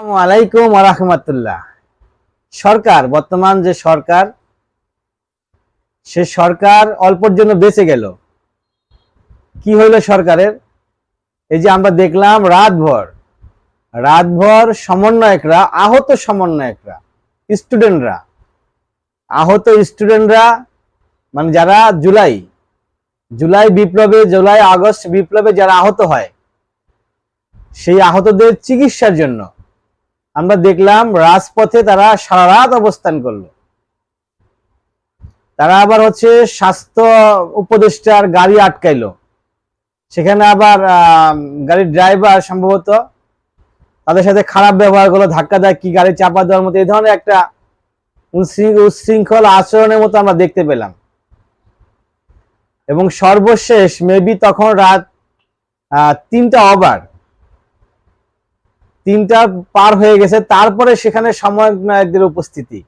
আলাইকুম রাহমাতুল্লাহ। সরকার, বর্তমান যে সরকার, সে সরকার অল্পর জন্য বেঁচে গেল। কি হইল সরকারের? এই যে আমরা দেখলাম রাতভর রাতভর সমন্বয়করা, আহত সমন্বয়করা, স্টুডেন্টরা, আহত স্টুডেন্টরা মানে যারা জুলাই জুলাই বিপ্লবে, জুলাই আগস্ট বিপ্লবে যারা আহত হয়, সেই আহতদের চিকিৎসার জন্য আমরা দেখলাম রাজপথে তারা সারা রাত অবস্থান করল। তারা আবার হচ্ছে স্বাস্থ্য উপদেষ্টার গাড়ি আটকাইলো। সেখানে আবার গাড়ির ড্রাইভার সম্ভবত তাদের সাথে খারাপ ব্যবহার করল, ধাক্কা কি গাড়ি চাপা দেওয়ার মতো, এই ধরনের একটা উচ্ছৃঙ্খল আচরণের মতো আমরা দেখতে পেলাম। এবং সর্বশেষ মেবি তখন রাত তিনটা ওভার তিনটা পার হয়ে গেছে। তারপরে সেখানে সমন্বয়কদের উপস্থিতি।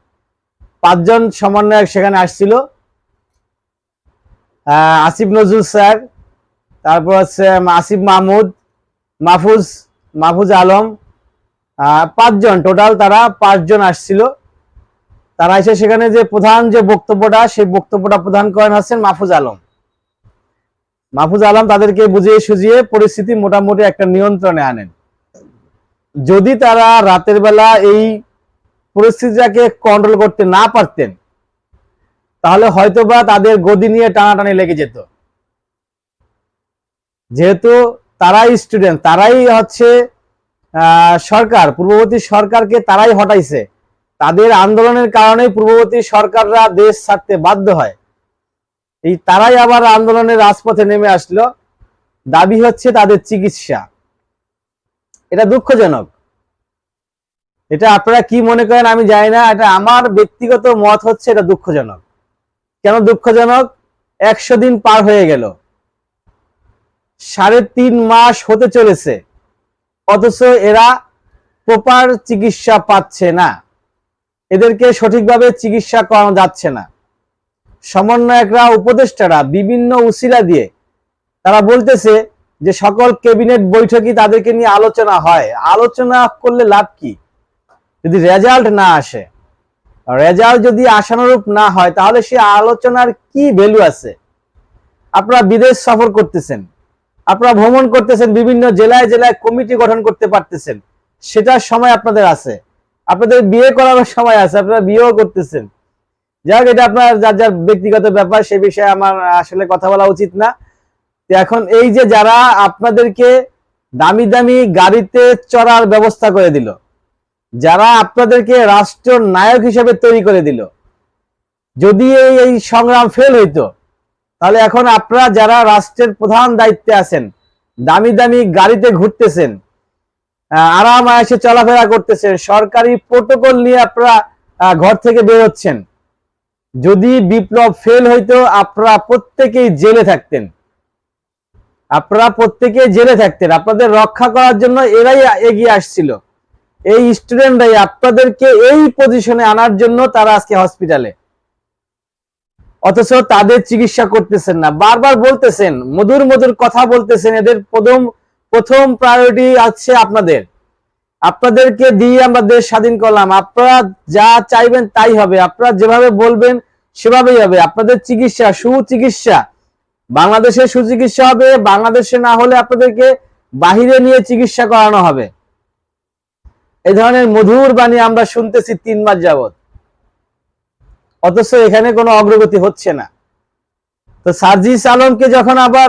পাঁচজন সমন্বয়ক সেখানে আসছিল। আসিফ নজরুল স্যার, তারপর হচ্ছে আসিফ মাহমুদ, মাহফুজ মাহফুজ আলম পাঁচজন টোটাল তারা পাঁচজন আসছিল। তারা এসে সেখানে যে প্রধান যে বক্তব্যটা, সেই বক্তব্যটা প্রধান করেন হচ্ছেন মাহফুজ আলম। মাহফুজ আলম তাদেরকে বুঝিয়ে সুঝিয়ে পরিস্থিতি মোটামুটি একটা নিয়ন্ত্রণে আনেন। যদি তারা রাতের বেলা এই পরিস্থিতিটাকে কন্ট্রোল করতে না পারতেন, তাহলে হয়তোবা তাদের গদি নিয়ে টানাটানি লেগে যেত। যেহেতু তারাই স্টুডেন্ট তারাই হচ্ছে সরকার, পূর্ববর্তী সরকারকে তারাই হটাইছে। তাদের আন্দোলনের কারণেই পূর্ববর্তী সরকাররা দেশ ছাড়তে বাধ্য হয়। এই তারাই আবার আন্দোলনের রাজপথে নেমে আসলো। দাবি হচ্ছে তাদের চিকিৎসা। এটা দুঃখজনক। এটা আপনারা কি মনে করেন আমি জানি না, এটা আমার ব্যক্তিগত মত হচ্ছে এটা দুঃখজনক। কেন দুঃখজনক? একশো দিন পার হয়ে গেল। সাড়ে তিন মাস হতে চলেছে। অথচ এরা প্রপার চিকিৎসা পাচ্ছে না। এদেরকে সঠিকভাবে চিকিৎসা করানো যাচ্ছে না। সমন্বয়করা, উপদেষ্টারা বিভিন্ন উসিলা দিয়ে তারা বলতেছে যে সকল ক্যাবিনেট বৈঠকই তাদেরকে নিয়ে আলোচনা হয়। আলোচনা করলে লাভ কি? যদি রেজাল্ট না আসে। রেজাল্ট যদি আশানুরূপ না হয়, তাহলে সে আলোচনার কি ভ্যালু আছে? আপনারা বিদেশ সফর করতেছেন। আপনারা ভ্রমণ করতেছেন, বিভিন্ন জেলায় জেলায় কমিটি গঠন করতে পারতেছেন। সেটার সময় আপনাদের আছে। আপনাদের বিয়ে করার সময় আছে, আপনারা বিয়েও করতেছেন। যাই হোক এটা আপনার যার যার ব্যক্তিগত ব্যাপার, সে বিষয়ে আমার আসলে কথা বলা উচিত না। এখন এই যে যারা আপনাদেরকে দামি দামি গাড়িতে চড়ার ব্যবস্থা করে দিল, যারা আপনাদেরকে রাষ্ট্র নায়ক হিসেবে তৈরি করে দিল, যদি এই সংগ্রাম ফেল হইতো, তাহলে এখন আপনারা যারা রাষ্ট্রের প্রধান দায়িত্বে আছেন, দামি দামি গাড়িতে ঘুরতেছেন আরাম এসে চলাফেরা করতেছেন, সরকারি প্রোটোকল নিয়ে আপনারা ঘর থেকে বের হচ্ছেন, যদি বিপ্লব ফেল হইতো, আপনারা প্রত্যেকেই জেলে থাকতেন। আপনারা প্রত্যেকে জেলে থাকতেন, আপনাদের রক্ষা করার জন্য এরাই এগিয়ে আসছিল। এই স্টুডেন্টরাই আপনাদেরকে এই পজিশনে আনার জন্য তারা আজকে হসপিটালে অথচ তাদের চিকিৎসা করতেছেন না। বারবার বলতেছেন, মধুর মধুর কথা বলতেছেন, এদের প্রথম প্রথম প্রায়োরিটি আছে আপনাদের। আপনাদেরকে দিয়ে আমরা দেশ স্বাধীন করলাম। আপনারা যা চাইবেন তাই হবে। আপনারা যেভাবে বলবেন সেভাবেই হবে। আপনাদের চিকিৎসা, সুচিকিৎসা বাংলাদেশে সুচিকিৎসা হবে, বাংলাদেশে না হলে আপনাদেরকে বাহিরে নিয়ে চিকিৎসা করানো হবে। এই ধরনের মধুর বাণী আমরা শুনতেছি তিন মাস যাবত অথচ এখানে কোনো অগ্রগতি হচ্ছে না। তো সার্জিস আলমকে যখন আবার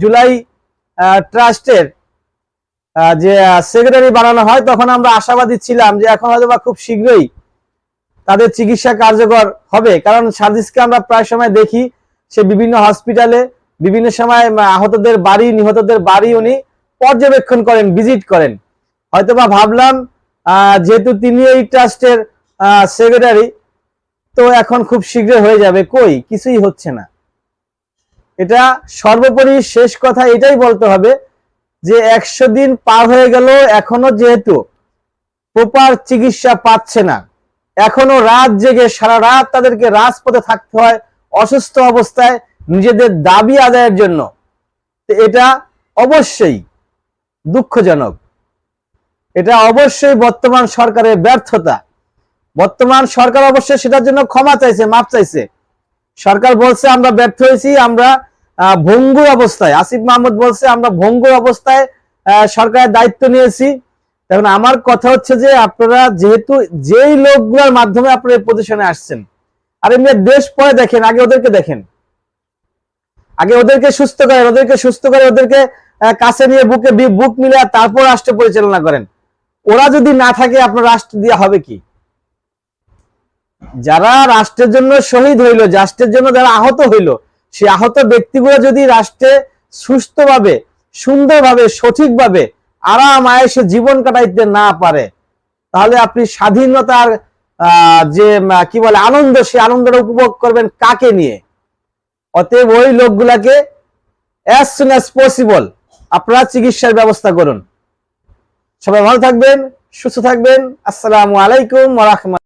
জুলাই ট্রাস্টের যে সেক্রেটারি বানানো হয়, তখন আমরা আশাবাদী ছিলাম যে এখন হয়তো খুব শীঘ্রই তাদের চিকিৎসা কার্যকর হবে। কারণ সার্জিসকে আমরা প্রায় সময় দেখি সে বিভিন্ন হসপিটালে বিভিন্ন সময় আহতদের বাড়ি, নিহতদের বাড়ি উনি পর্যবেক্ষণ করেন ভিজিট করেন। হয়তোবা ভাবলাম যেহেতু তিনি এই ট্রাস্টের সেক্রেটারি তো এখন খুব শীঘ্র হয়ে যাবে। কই? কিছুই হচ্ছে না। এটা সর্বোপরি শেষ কথা, এটাই বলতে হবে যে একশো দিন পার হয়ে গেল, এখনও যেহেতু প্রপার চিকিৎসা পাচ্ছে না। এখনও রাত জেগে, সারা রাত তাদেরকে রাজপথে থাকতে হয় অসুস্থ অবস্থায় নিজেদের দাবি আদায়ের জন্য। এটা অবশ্যই দুঃখজনক। এটা অবশ্যই বর্তমান সরকারের ব্যর্থতা। বর্তমান সরকার অবশ্যই সেটার জন্য ক্ষমা চাইছে মাপ চাইছে। সরকার বলছে, আমরা ব্যর্থ হয়েছি, আমরা ভঙ্গুর অবস্থায়। আসিফ মাহমুদ বলছে, আমরা ভঙ্গুর অবস্থায় সরকারের দায়িত্ব নিয়েছি। এখন আমার কথা হচ্ছে যে, আপনারা যেহেতু, যেই লোকগুলোর মাধ্যমে আপনারা এই পজিশনে আসছেন আর এমনি দেশ পরে দেখেন, আগে ওদেরকে দেখেন। আগে ওদেরকে সুস্থ করেন, ওদেরকে সুস্থ করে ওদেরকে কাছে নিয়ে বুকে বুক মিলে তারপর রাষ্ট্র পরিচালনা করেন। ওরা যদি না থাকে, আপনার রাষ্ট্র দিয়ে হবে কি? যারা রাষ্ট্রের জন্য শহীদ হইল, রাষ্ট্রের জন্য যারা আহত হইল, সেই আহত ব্যক্তিগুলো যদি রাষ্ট্রে সুস্থভাবে, সুন্দরভাবে, সঠিকভাবে আরাম, আয়েসে জীবন কাটাইতে না পারে, তাহলে আপনি স্বাধীনতার যে কি বলে, আনন্দ, সে আনন্দটা উপভোগ করবেন কাকে নিয়ে? অতএব ওই লোকগুলাকে অ্যাজ সুন অ্যাজ পসিবল আপনারা চিকিৎসার ব্যবস্থা করুন। সবাই ভালো থাকবেন, সুস্থ থাকবেন। আসসালামু আলাইকুম রাহমান